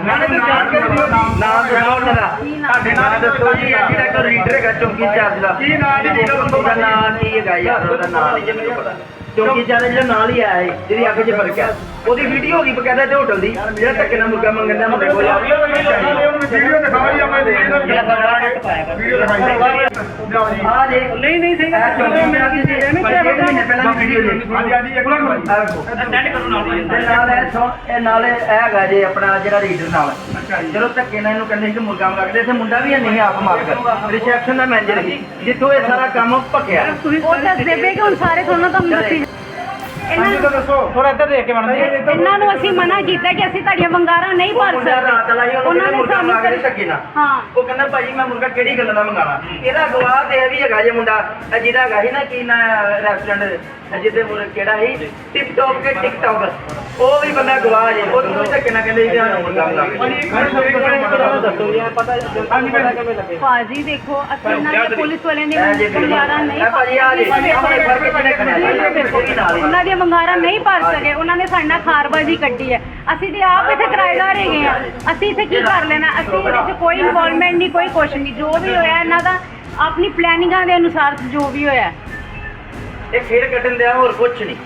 ਨਾਮ ਦੱਸੋ ਉਹਨਾਂ ਦਾ ਤੁਹਾਡੇ ਨਾਮ ਦੱਸੋ ਜੀ। ਜਿਹੜਾ ਕੋ ਰੀਡਰ ਹੈਗਾ ਚੌਂਕੀ ਚਾਰਜ ਦਾ। ਕੀ ਨਾਮ ਜੀ? ਉਹਦਾ ਨਾਮ ਕੀ ਹੈਗਾ ਯਾਰ ਉਹਦਾ ਨਾਮ ਨਹੀਂ ਮੈਨੂੰ ਪਤਾ। ਚੌਂਕੀ ਚਾਰਜ ਜਿਹੜਾ ਨਾਲ ਹੀ ਆਇਆ ਹੈ ਜਿਹਦੀ ਅੱਖ 'ਚ ਫ਼ਰਕ ਹੈ। ਉਹਦੀ ਵੀਡੀਓ ਹੋ ਗਈ ਬਕਾਇਦਾ ਤੇ ਹੋਟਲ ਦੀ ਜਿਹੜਾ ਧੱਕੇ ਨਾਲ ਮੁਰਗਾ ਮੰਗਣ ਦਾ ਮੁੰਡੇ ਕੋਲ ਵੀਡੀਓ ਦਿਖਾਓ ਜੀ ਆਪਾਂ ਜਿਹੜਾ ਸਾਡਾ ਨੈਟ ਪਾਇਆ ਕਰ। ਵੀਡੀਓ ਦਿਖਾਈ ਆ ਜੇ ਨਹੀਂ ਨਹੀਂ ਸਹੀ ਗੱਲ ਚੌਂਕੀ ਚਾਰਜ ਦੀ ਮਹੀਨੇ ਪਹਿਲਾਂ ਦੀ ਵੀਡੀਓ ਜੀ ਹਾਂਜੀ ਹਾਂਜੀ ਇੱਕ ਮਿੰਟ। ਆਹ ਦੇਖੋ। ਤੇ ਨਾਲ ਇਹ ਸੌ- ਇਹ ਨਾਲ ਇਹ ਹੈਗਾ ਜੇ ਆਪਣਾ ਜਿਹੜਾ ਰੀਡਰ ਨਾਲ। ਜਦੋਂ ਧੱਕੇ ਨਾਲ ਇਹਨੂੰ ਕਹਿੰਦੇ ਸੀ ਕਿ ਮੁਰਗਾ ਮੰਗਦੇ ਤੇ ਮੁੰਡਾ ਵੀ ਨਹੀਂ ਆਪ ਮਾਰਦਾ ਰਿਸੈਪਸ਼ਨ ਦਾ ਮੈਨੇਜਰ ਸੀ। ਜਿੱਥੋਂ ਇਹ ਸਾਰਾ ਕੰਮ ਭੱਕਿਆ ਉਹ ਦੱਸਦੇ ਪਏ ਕਿ ਹੁਣ ਸਾਰੇ ਤੁਹਾਨੂੰ ਤੁਹਾਨੂੰ ਦੱਸੀ ਇਹਨਾਂ ਤਾਂ ਦੱਸੋ ਥੋੜਾ ਇੱਧਰ ਦੇਖ ਕੇ ਮੈਡਮ ਇਹਨਾਂ ਨੂੰ ਅਸੀਂ ਮਨਾ ਕੀਤਾ ਕਿ ਅਸੀਂ ਤੁਹਾਡੀਆਂ ਵੰਗਾਰਾਂ ਨਹੀਂ ਭਰ ਮੁੰਡਾ ਰਾਤ ਵਾਲਾ ਹੀ ਸਕਦੇ ਉਹਨਾਂ ਨੇ ਨੇ ਮੁਰਗਾ ਸਾਨੂੰ ਮੰਗਦੇ ਧੱਕੇ ਨਾਲ ਹਾਂ। ਉਹ ਕਹਿੰਦਾ ਭਾਜੀ ਮੈਂ ਮੁਰਗਾ ਕਿਹੜੀ ਗੱਲ ਦਾ ਮੰਗਾਣਾ ਇਹਦਾ ਗਵਾਹ ਤੇ ਇਹ ਵੀ ਹੈਗਾ ਜੇ ਮੁੰਡਾ। ਇਹ ਜਿਹਦਾ ਹੈਗਾ ਸੀ ਨਾ ਕੀ ਨਾ ਰੈਸਟੋਰੈਂਟ ਜਿਹਦੇ ਮੁਰ ਕਿਹੜਾ ਸੀ? ਟਿਪ ਟੌਪ ਕੇ ਟਿਕ ਟੌਕ ਉਹ ਵੀ ਬੰਦਾ ਗਵਾਹ ਜੇ। ਉਹ ਨੂੰ ਧੱਕੇ ਨਾਲ ਕਹਿੰਦੇ ਸੀ ਕਿ ਮੁਰਗਾ ਮੰਗਾ ਯਾਰ ਪਤਾ ਪਤਾ ਕਿਵੇਂ ਲੱਗੇ। ਭਾਜੀ ਦੇਖੋ ਅਸੀਂ ਦੇ ਪੁਲਿਸ ਵਾਲਿਆਂ ਦੀਆਂ ਵੰਗਾਰਾਂ ਨਹੀਂ ਉਹਨਾਂ ਦੀਆਂ ਵੰਗਾਰਾਂ ਨਹੀਂ ਭਰ ਸਕੇ ਉਹਨਾਂ ਨੇ ਸਾਡੇ ਨਾਲ ਖਾਰਬਾਜੀ ਕੱਢੀ ਹੈ। ਅਸੀਂ ਤੇ ਆਪ ਇੱਥੇ ਕਿਰਾਏਦਾਰ ਹੈਗੇ ਆ ਅਸੀਂ ਇੱਥੇ ਕੀ ਕਰ ਲੈਣਾ? ਅਸੀਂ ਇਹਦੇ 'ਚ ਕੋਈ ਇਨਵੋਲਵਮੈਂਟ ਨਹੀਂ ਕੋਈ ਕੁਛ ਨਹੀਂ। ਜੋ ਵੀ ਹੋਇਆ ਇਹਨਾਂ ਦਾ ਆਪਣੀ ਪਲੈਨਿੰਗਾਂ ਦੇ ਅਨੁਸਾਰ ਜੋ ਵੀ ਹੋਇਆ। ਇਹ ਖੇਡ ਕੱਢਣ ਦਿਆ ਹੋਰ ਕੁਛ ਨਹੀਂ।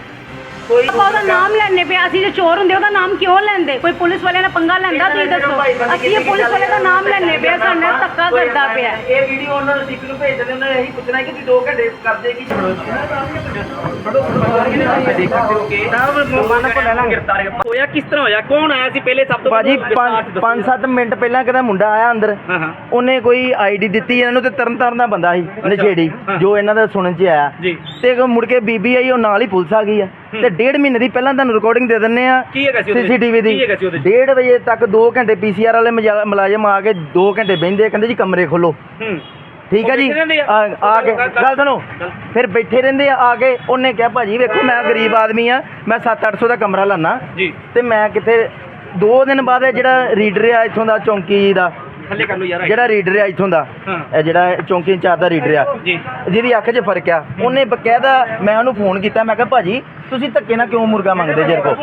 ਕੋਈ ਆਪਾਂ ਉਹਦਾ ਨਾਮ ਲੈਣੇ ਪਿਆ ਅਸੀਂ ਜੇ ਚੋਰ ਹੁੰਦੇ ਉਹਦਾ ਨਾਮ ਕਿਉਂ ਲੈਂਦੇ? ਕੋਈ ਪੁਲਿਸ ਵਾਲੇ ਨਾਲ ਪੰਗਾ ਲੈਂਦਾ? ਤੁਸੀਂ ਦੱਸੋ। ਅਸੀਂ ਇਹ ਪੁਲਿਸ ਵਾਲੇ ਦਾ ਨਾਮ ਲੈਣੇ ਪਿਆ ਸਾਡੇ ਨਾਲ ਧੱਕਾ ਕਰਦਾ ਪਿਆ। ਇਹ ਵੀਡੀਓ ਉਹਨਾਂ ਨੂੰ ਸਿੱਖ ਨੂੰ ਭੇਜ ਦਿੰਦੇ ਉਹਨਾਂ ਨੇ। ਇਹੀ ਪੁੱਛਣਾ ਕਿ ਤੁਸੀਂ 2 ਘੰਟੇ ਕਰਦੇ ਕੀ ਹੋਇਆ। ਕਿਸ ਤਰ੍ਹਾਂ ਹੋਇਆ? ਕੌਣ ਆਇਆ ਸੀ ਪਹਿਲੇ? ਸਭ ਤੋਂ ਭਾਜੀ ਪਹਿਲਾਂ ਵਿਸਥਾਰ 'ਚ ਦੱਸੋ। 5-7 ਮਿੰਟ ਪਹਿਲਾਂ ਕਿਹਦਾ ਮੁੰਡਾ ਆਇਆ ਅੰਦਰ। ਉਹਨੇ ਕੋਈ ਆਈਡੀ ਦਿੱਤੀ ਇਹਨਾਂ ਨੂੰ ਤੇ ਤਰਨ ਤਾਰਨ ਦਾ ਬੰਦਾ ਸੀ ਨਸ਼ੇੜੀ ਜੋ ਇਹਨਾਂ ਦਾ ਸੁਣਨ ਚ ਆਇਆ। ਜੀ। ਤੇ ਮੁੜ ਕੇ ਬੀਬੀ ਆਈ ਉਹ ਨਾਲ ਹੀ ਪੁਲਿਸ ਆ ਗਈ ਆ। ਤੇ ਡੇਢ ਮਹੀਨੇ ਦੀ ਪਹਿਲਾਂ ਤੁਹਾਨੂੰ ਰਿਕਾਰਡਿੰਗ ਦੇ ਦਿੰਨੇ ਆ ਕੀ ਹੈਗਾ ਸੀ ਉਹਦੇ ਵਿੱਚ? ਸੀਸੀਟੀਵੀ ਦੀ। ਕੀ ਹੈਗਾ ਸੀ ਉਹਦੇ 'ਚ? ਡੇਢ ਵਜੇ ਤੱਕ 2 ਘੰਟੇ ਪੀਸੀਆਰ ਵਾਲੇ ਮੁਲਾਜ਼ਮ ਆ ਕੇ 2 ਘੰਟੇ ਬਹਿੰਦੇ ਕਹਿੰਦੇ ਜੀ ਕਮਰੇ ਖੋਲੋ। ਹੂੰ। ਠੀਕ ਹੈ ਜੀ? ਉਹ ਬੈਠੇ ਰਹਿੰਦੇ ਆ? ਆ ਆ ਕੇ ਗੱਲ ਸੁਣੋ। ਫਿਰ ਬੈਠੇ ਰਹਿੰਦੇ ਆ ਆ ਕੇ ਉਹਨੇ ਕਿਹਾ ਭਾਜੀ ਵੇਖੋ ਮੈਂ ਗਰੀਬ ਆਦਮੀ ਆ ਮੈਂ 7-800 ਦਾ ਕਮਰਾ ਲਾਨਾ ਜੀ। ਤੇ ਮੈਂ ਕਿਤੇ 2 ਦਿਨ ਬਾਅਦ ਇਹ ਜਿਹੜਾ ਰੀਡਰ ਆ ਇੱਥੋਂ ਦਾ ਚੌਂਕੀ ਦਾ ਥੱਲੇ ਕਰ ਲਓ ਯਾਰ ਜਿਹੜਾ ਰੀਡਰ ਆ ਇੱਥੋਂ ਦਾ ਹਾਂ। ਇਹ ਜਿਹੜਾ ਚੌਂਕੀ ਇੰਚਾਰਜ ਦਾ ਰੀਡਰ ਆ ਜੀ। ਜਿਹਦੀ ਅੱਖ 'ਚ ਫ਼ਰਕ ਆ ਉਹਨੇ ਬਕਾਇਦਾ ਮੈਂ ਉਹਨੂੰ ਫੋਨ ਕੀਤਾ ਮੈਂ ਕਿਹਾ ਭਾਜੀ ਤੁਸੀਂ ਧੱਕੇ ਨਾਲ ਕਿਉਂ ਮੁਰਗਾ ਮੰਗਦੇ ਜੇ ਕੋ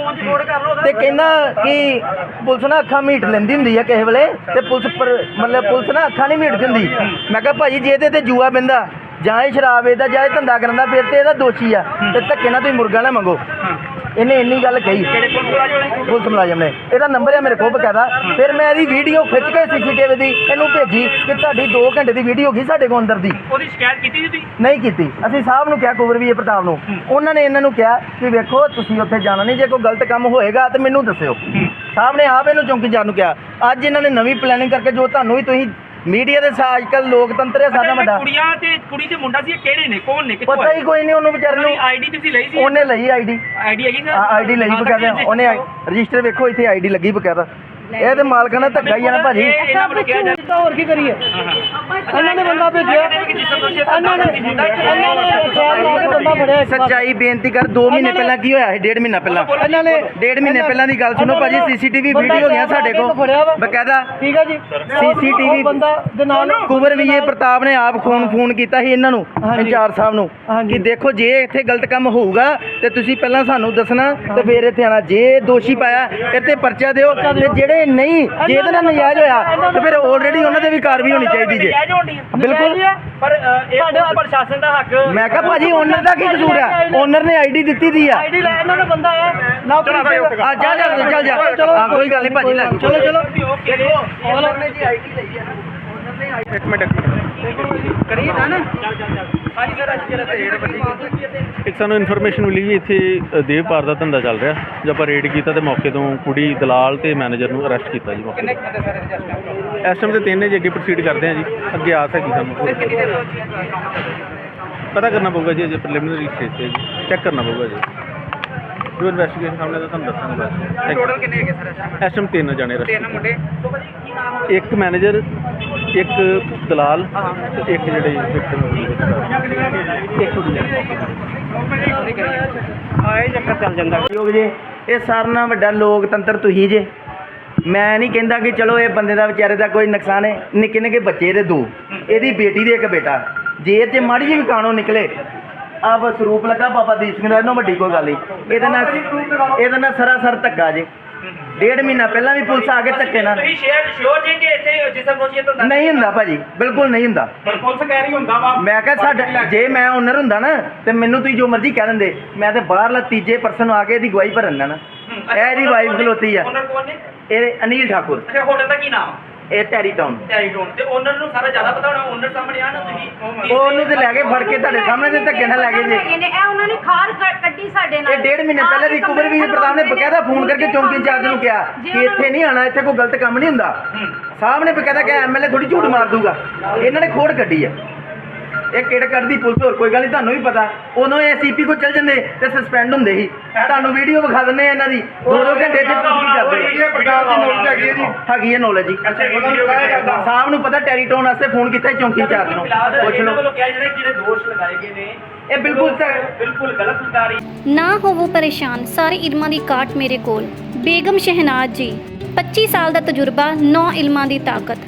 ਤੇ ਕਹਿੰਦਾ ਕਿ ਪੁਲਿਸ ਨਾ ਅੱਖਾਂ ਮੀਟ ਲੈਂਦੀ ਹੁੰਦੀ ਆ ਕਿਸੇ ਵੇਲੇ ਤੇ ਪੁਲਿਸ ਪਰ ਮਤਲਬ ਪੁਲਿਸ ਨਾ ਅੱਖਾਂ ਨਹੀਂ ਮੀਟ ਦਿੰਦੀ ਮੈਂ ਕਿਹਾ ਭਾਜੀ ਜੇ ਇਹਦੇ ਤੇ ਜੂਆ ਬਿੰਦਾ ਜਾਂ ਇਹ ਸ਼ਰਾਬ ਵੇਚਦਾ ਜਾਂ ਇਹ ਧੰਦਾ ਕਰਨ ਦਾ ਫਿਰ ਤੇ ਇਹਦਾ ਦੋਸ਼ੀ ਆ। ਤੇ ਧੱਕੇ ਨਾਲ ਤੁਸੀਂ ਮੁਰਗਾ ਨਾ ਮੰਗੋ। ਇਹਨੇ ਇੰਨੀ ਗੱਲ ਕਹੀ। ਪੁਲਿਸ ਮੁਲਾਜ਼ਮ ਨੇ। ਇਹਦਾ ਨੰਬਰ ਹੈ ਮੇਰੇ ਕੋਲ ਬਕਾਇਦਾ। ਫਿਰ ਮੈਂ ਇਹਦੀ ਵੀਡੀਓ ਖਿੱਚ ਕੇ ਸੀਸੀਟੀਵੀ ਦੀ ਇਹਨੂੰ ਭੇਜੀ ਕਿ ਤੁਹਾਡੀ 2 ਘੰਟੇ ਦੀ ਵੀਡੀਓ ਗਈ ਸਾਡੇ ਕੋਲ ਅੰਦਰ ਦੀ। ਉਹਦੀ ਸ਼ਿਕਾਇਤ ਕੀਤੀ ਸੀ ਤੁਸੀਂ? ਨਹੀਂ ਕੀਤੀ। ਅਸੀਂ ਸਾਹਿਬ ਨੂੰ ਕਿਹਾ ਕੁਬਰ ਵੀ ਪ੍ਰਤਾਪ ਨੂੰ। ਉਹਨਾਂ ਨੇ ਇਹਨਾਂ ਨੂੰ ਕਿਹਾ ਕਿ ਵੇਖੋ ਤੁਸੀਂ ਉੱਥੇ ਜਾਣਾ ਨਹੀਂ। ਜੇ ਕੋਈ ਗਲਤ ਕੰਮ ਹੋਏਗਾ ਤਾਂ ਮੈਨੂੰ ਦੱਸਿਓ। ਸਾਹਿਬ ਨੇ ਆਪ ਇਹਨੂੰ ਚੌਂਕੀਦਾਰ ਨੂੰ ਕਿਹਾ। ਅੱਜ ਇਹਨਾਂ ਨੇ ਨਵੀਂ ਪਲੈਨਿੰਗ ਕਰਕੇ ਜੋ ਤੁਹਾਨੂੰ ਵੀ ਤੁਸੀਂ ਮੀਡੀਆ ਦੇ ਸਾ ਅੱਜਕੱਲ ਲੋਕਤੰਤਰ ਹੈ ਸਾਡਾ ਵੱਡਾ। ਕੁੜੀਆਂ ਤੇ ਕੁੜੀ ਤੇ ਮੁੰਡਾ ਸੀ ਇਹ ਕਿਹੜੇ ਨੇ ਕੌਣ ਨੇ ਪਤਾ ਹੀ ਕੋਈ ਨਹੀਂ ਉਹਨੂੰ ਵਿਚਾਰੇ ਨੂੰ ਆਈਡੀ ਤੁਸੀਂ ਲਈ ਸੀ? ਉਹਨੇ ਲਈ ਆਈਡੀ ਆਈਡੀ ਹੈਗੀ ਸਰ? ਆਈਡੀ ਲਈ ਬਕਾਇਦਾ ਉਹਨੇ ਰਜਿਸਟਰ ਵੇਖੋ ਇੱਥੇ ਆਈਡੀ ਲੱਗੀ ਬਕਾਇਦਾ। ਇਹ ਤੇ ਮਾਲਕਾਂ ਨਾਲ ਧੱਕਾ ਹੀ ਆ ਨਾ ਭਾਜੀ ਇਹਨਾਂ ਨੂੰ ਕਿਹਾ ਜਾ ਹੋਰ ਕੀ ਕਰੀਏ? ਇਹਨਾਂ ਨੇ ਬੰਦਾ ਭੇਜਿਆ। ਇਹਨਾਂ ਨੇ ਇਹਨਾਂ ਨੇ ਚਾਰ ਲਾ ਕੇ ਬੰਦਾ ਫੜਿਆ ਸੱਚਾਈ ਬੇਨਤੀ ਕਰ 2 ਮਹੀਨੇ ਪਹਿਲਾਂ ਕੀ ਹੋਇਆ ਸੀ? ਡੇਢ ਮਹੀਨਾ ਪਹਿਲਾਂ। ਇਹਨਾਂ ਨੇ ਡੇਢ ਮਹੀਨੇ ਪਹਿਲਾਂ ਦੀ ਗੱਲ ਸੁਣੋ ਭਾਜੀ ਸੀਸੀਟੀਵੀ ਵੀਡੀਓ ਗਿਆ ਸਾਡੇ ਕੋਲ। ਬਕਾਇਦਾ ਠੀਕ ਹੈ ਜੀ। ਸੀਸੀਟੀਵੀ ਬੰਦਾ ਦੇ ਨਾਲ ਕੁਬਰ ਵਿਜੇ ਪ੍ਰਤਾਪ ਨੇ ਆਪ ਫੋਨ ਫੋਨ ਕੀਤਾ ਸੀ ਇਹਨਾਂ ਨੂੰ ਇੰਚਾਰਜ ਸਾਹਿਬ ਨੂੰ ਕਿ ਦੇਖੋ ਜੇ ਇੱਥੇ ਗਲਤ ਕੰਮ ਹੋਊਗਾ ਤੇ ਤੁਸੀਂ ਪਹਿਲਾਂ ਸਾਨੂੰ ਦੱਸਣਾ ਤੇ ਫਿਰ ਇੱਥੇ ਆਣਾ ਜੇ ਦੋਸ਼ੀ ਪਾਇਆ ਇੱਥੇ ਪਰਚਾ ਦਿਓ ਤੇ ਜਿਹੜੇ ਨਹੀਂ ਜੇ ਇਹਦੇ ਨਾਲ ਨਜਾਇਜ਼ ਹੋਇਆ ਤੇ ਫਿਰ ਆਲਰੇਡੀ ਉਹਨਾਂ ਤੇ ਵੀ ਕਾਰਵਾਈ ਹੋਣੀ ਚਾਹੀਦੀ ਜੇ। ਬਿਲਕੁਲ। ਪਰ ਇਹ ਪ੍ਰਸ਼ਾਸਨ ਦਾ ਹੱਕ ਮੈਂ ਕਿਹਾ ਭਾਜੀ ਓਨਰ ਦਾ ਕੀ ਕਸੂਰ ਆ? ਓਨਰ ਨੇ ਆਈਡੀ ਦਿੱਤੀ ਦੀ ਆ। ਆਈਡੀ ਲੈ ਇਹਨਾਂ ਦਾ ਬੰਦਾ ਹੈ। ਨਾ ਆ ਜਾ ਜਾ ਚੱਲ ਜਾ ਹਾਂ ਕੋਈ ਗੱਲ ਨਹੀਂ ਭਾਜੀ ਲੈ। ਚਲੋ ਚਲੋ। ਓਨਰ ਨੇ ਜੀ ਆਈਡੀ ਲਈ ਆ ਇੱਕ ਮਿੰਟ। ਕਰੀਏ ਨਾ ਨਾ ਹਾਂਜੀ ਸਰ ਅੱਜ ਜਿਹੜਾ ਰੇਡ ਵੱਜੀ ਇੱਕ ਸਾਨੂੰ ਇਨਫੋਰਮੇਸ਼ਨ ਮਿਲੀ ਵੀ ਇੱਥੇ ਦੇਵ ਪਾਰ ਦਾ ਧੰਦਾ ਚੱਲ ਰਿਹਾ। ਜਦ ਆਪਾਂ ਰੇਡ ਕੀਤਾ ਤੇ ਮੌਕੇ ਤੋਂ ਕੁੜੀ ਦਲਾਲ ਤੇ ਮੈਨੇਜਰ ਨੂੰ ਅਰੈਸਟ ਕੀਤਾ ਜੀ ਮੌਕੇ ਕਿੰਨੇ ਤੇ। ਬੰਦੇ ਸਾਰੇ ਜਸਟ ਇਸ ਟਾਈਮ ਤੇ ਤਿੰਨ ਨੇ ਜੀ ਅੱਗੇ ਪ੍ਰੋਸੀਡ ਕਰਦੇ ਆ ਜੀ। ਅੱਗੇ ਆਸ ਹੈਗੀ ਸਾਨੂੰ। ਕਿੰਨੀ ਦੇਰ ਪਤਾ ਕਰਨਾ ਪਊਗਾ ਜੀ ਅਜੇ ਪ੍ਰੀਲਿਮਿਨਰੀ ਸਟੇਜ ਤੇ ਜੀ। ਚੈੱਕ ਕਰਨਾ ਪਊਗਾ ਜੀ। ਜੋ ਇਨਵੈਸਟੀਗੇਸ਼ਨ ਸਾਹਮਣੇ ਤਾਂ ਤੁਹਾਨੂੰ ਦੱਸਾਂਗੇ ਬਸ। Thank you. ਟੋਟਲ ਕਿੰਨੇ ਹੈਗੇ ਸਰ ਇਸ ਟਾਈਮ ਤਿੰਨ ਜਾਣੇ ਰਸਤੇ ਤਿੰਨ ਮੁੰਡੇ। ਇੱਕ ਮੈਨੇਜਰ ਇੱਕ ਦਲਾਲ ਤੇ ਇੱਕ ਜਿਹੜੇ ਵਿਕਟਮ ਆਏ ਚੱਕਰ ਚੱਲ ਜਾਂਦਾ। ਯੋਗ ਜੇ, ਇਹ ਸਾਰਿਆਂ ਨਾਲ ਵੱਡਾ ਲੋਕਤੰਤਰ ਤੁਸੀਂ ਜੇ। ਮੈਂ ਨਹੀਂ ਕਹਿੰਦਾ ਕਿ ਚਲੋ ਇਹ ਬੰਦੇ ਦਾ ਵਿਚਾਰੇ ਦਾ ਕੋਈ ਨੁਕਸਾਨ ਹੈ। ਨਿੱਕੇ ਨਿੱਕੇ ਬੱਚੇ ਦੇ ਦੋ। ਇਹਦੀ ਬੇਟੀ ਦੇ ਇੱਕ ਬੇਟਾ। ਜੇ ਇਹ 'ਚ ਮਾੜੀ ਜਿਹੀ ਵੀ ਕਾਣੋ ਨਿਕਲੇ। ਆ ਬਸ ਰੂਪ ਲੱਗਾ ਬਾਬਾ ਦੀਪ ਸਿੰਘ ਦਾ ਇਹਨੂੰ ਵੱਡੀ ਕੋਈ ਗੱਲ ਨਹੀਂ। ਇਹਦੇ ਨਾਲ ਇਹਦੇ ਨਾਲ ਸਰਾਸਰ ਧੱਕਾ ਜੇ। ਡੇਢ ਮਹੀਨਾ ਪਹਿਲਾਂ ਵੀ ਪੁਲਿਸ ਆ ਕੇ ਧੱਕੇ ਨਾਲ ਤੁਸੀਂ ਸ਼ੇਅਰ ਸ਼ੋਰ ਜੇ ਕਿ ਇੱਥੇ ਜਿਸਮ ਰੋਸ਼ੀ ਤੋਂ ਨਹੀਂ ਹੁੰਦਾ ਭਾਜੀ ਬਿਲਕੁਲ ਨਹੀਂ ਹੁੰਦਾ। ਪਰ ਪੁਲਿਸ ਕਹਿ ਰਹੀ ਹੁੰਦਾ ਵਾ ਮੈਂ ਕਿਹਾ ਸਾਡਾ ਜੇ ਮੈਂ ਓਨਰ ਹੁੰਦਾ ਨਾ ਤੇ ਮੈਨੂੰ ਤੁਸੀਂ ਜੋ ਮਰਜ਼ੀ ਕਹਿ ਦਿੰਦੇ। ਮੈਂ ਤੇ ਬਾਹਰਲਾ ਤੀਜੇ ਪਰਸਨ ਆ ਕੇ ਇਹਦੀ ਗਵਾਹੀ ਭਰਨ ਨਾ। ਇਹ ਇਹਦੀ ਵਾਈਫ ਖਲੋਤੀ ਆ। ਓਨਰ ਕੌਣ ਨੇ ਇਹ ਅਨੀਲ ਠਾਕੁਰ। ਅੱਛਾ ਹੋਟਲ ਦਾ ਕੀ ਨਾਮ? ਇਹ ਟੈਰੀ ਟਾਊਨ ਟੈਰੀਟੋਨ। ਤੇ ਓਨਰ ਨੂੰ ਸਾਰਾ ਜ਼ਿਆਦਾ ਪਤਾ ਹੋਣਾ ਓਨਰ ਸਾਹਮਣੇ ਆ ਨਾ ਤੁਸੀਂ ਉਹ ਉਹਨੂੰ ਤੇ ਲੈ ਕੇ ਫੜ ਕੇ ਤੁਹਾਡੇ ਸਾਹਮਣੇ ਤੇ ਧੱਕੇ ਨਾਲ ਲੈ ਗਏ ਜੇ। ਹੈਗੇ ਨੇ, ਇਹ ਉਹਨਾਂ ਨੇ ਖਾਰ ਕ- ਕੱਢੀ ਸਾਡੇ ਨਾਲ। ਇਹ ਡੇਢ ਮਹੀਨੇ ਪਹਿਲਾਂ ਦੀ ਕੁਬਰ ਵੀ ਪ੍ਰਧਾਨ ਨੇ ਬਕਾਇਦਾ ਫੋਨ ਕਰਕੇ ਚੌਂਕੀ ਇੰਚਾਰਜ ਨੂੰ ਕਿਹਾ ਕਿ ਇੱਥੇ ਨਹੀਂ ਆਣਾ ਇੱਥੇ ਕੋਈ ਗਲਤ ਕੰਮ ਨਹੀਂ ਹੁੰਦਾ। ਸਾਹਿਬ ਨੇ ਬਕਾਇਦਾ ਕਿਹਾ ਐਮਐਲਏ ਥੋੜੀ ਝੂਠ ਮਾਰ ਦੂਗਾ। ਇਹਨਾਂ ਨੇ ਖੋੜ ਕੱਢੀ ਆ। ਇਹ ਕਿਹੜ ਕੱਢਦੀ ਪੁਲਿਸ ਹੋਰ ਕੋਈ ਗੱਲ ਨਹੀਂ ਤੁਹਾਨੂੰ ਵੀ ਪਤਾ। ਉਦੋਂ ਇਹ ਸੀਪੀ ਕੋ ਚੱਲ ਜਾਂਦੇ ਤੇ ਸਸਪੈਂਡ ਹੁੰਦੇ ਸੀ। ਤੁਹਾਨੂੰ ਵੀਡੀਓ ਵਿਖਾ ਦਿੰਦੇ ਆ ਇਹਨਾਂ ਦੀ। ਦੋ ਦੋ ਘੰਟੇ ਚ ਪੁਲਿਸ ਕੀ ਕਰਦੇ ਇਹ ਪ੍ਰਕਾਰ ਦੀ ਹੈਗੀ ਹੈ ਜੀ ਹੈਗੀ ਹੈ ਨੌਲੇਜ ਜੀ। ਕਰਦਾ ਸਾਹਿਬ ਨੂੰ ਪਤਾ ਟੈਰੀਟੋਨ ਵਾਸਤੇ ਫੋਨ ਕੀਤਾ ਚੌਂਕੀ ਇੰਚਾਰਜ ਨੂੰ। ਪੁੱਛ ਲਓ। ਵੱਲੋਂ ਕਿਹਾ ਜਿਹੜੇ ਜਿਹੜੇ ਦੋਸ਼ ਲਗਾਏ ਗਏ ਨੇ ਇਹ ਬਿਲਕੁਲ ਬਿਲਕੁਲ ਗਲਤ ਰਹੀ ਨਾ ਹੋਵੋ ਪਰੇਸ਼ਾਨ ਸਾਰੇ ਇਲਮਾਂ ਦੀ ਕਾਟ ਮੇਰੇ ਕੋਲ। ਬੇਗਮ ਸ਼ਹਿਨਾਜ਼ ਜੀ 25 ਸਾਲ ਦਾ ਤਜਰਬਾ 9 ਇਲਮਾਂ ਦੀ ਤਾਕਤ।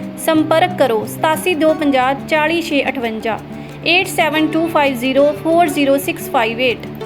ਸੰਪਰਕ ਕਰੋ 8725 40658 8725040658